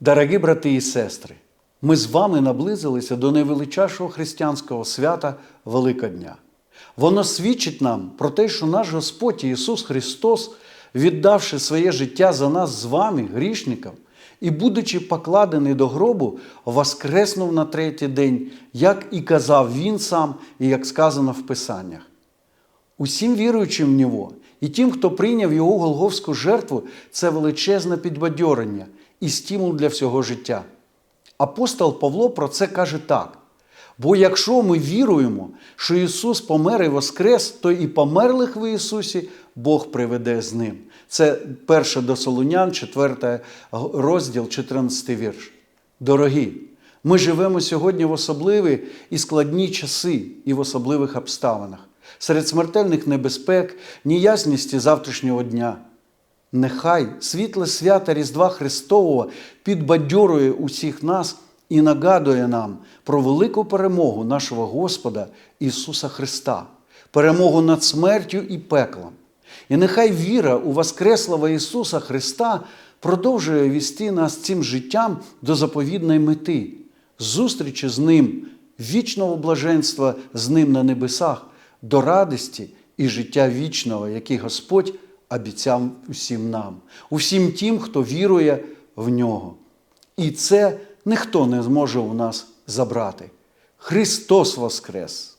Дорогі брати і сестри, ми з вами наблизилися до найвеличайшого християнського свята Великодня. Воно свідчить нам про те, що наш Господь Ісус Христос, віддавши своє життя за нас з вами, грішникам, і, будучи покладений до гробу, воскреснув на третій день, як і казав Він сам, і як сказано в Писаннях. Усім віруючим в нього і тим, хто прийняв його голговську жертву, це величезне підбадьорення і стимул для всього життя. Апостол Павло про це каже так: бо якщо ми віруємо, що Ісус помер і воскрес, то і померлих в Ісусі Бог приведе з ним. Це 1 до Солунян, 4 розділ, 14 вірш. Дорогі, ми живемо сьогодні в особливі і складні часи і в особливих обставинах, серед смертельних небезпек, неясності завтрашнього дня. Нехай світле свята Різдва Христового підбадьорує усіх нас і нагадує нам про велику перемогу нашого Господа Ісуса Христа, перемогу над смертю і пеклом. І нехай віра у Воскреслого Ісуса Христа продовжує вести нас цим життям до заповідної мети, зустрічі з Ним, вічного блаженства з Ним на небесах, до радості і життя вічного, який Господь обіцяв усім нам, усім тим, хто вірує в нього. І це ніхто не зможе у нас забрати. Христос Воскрес!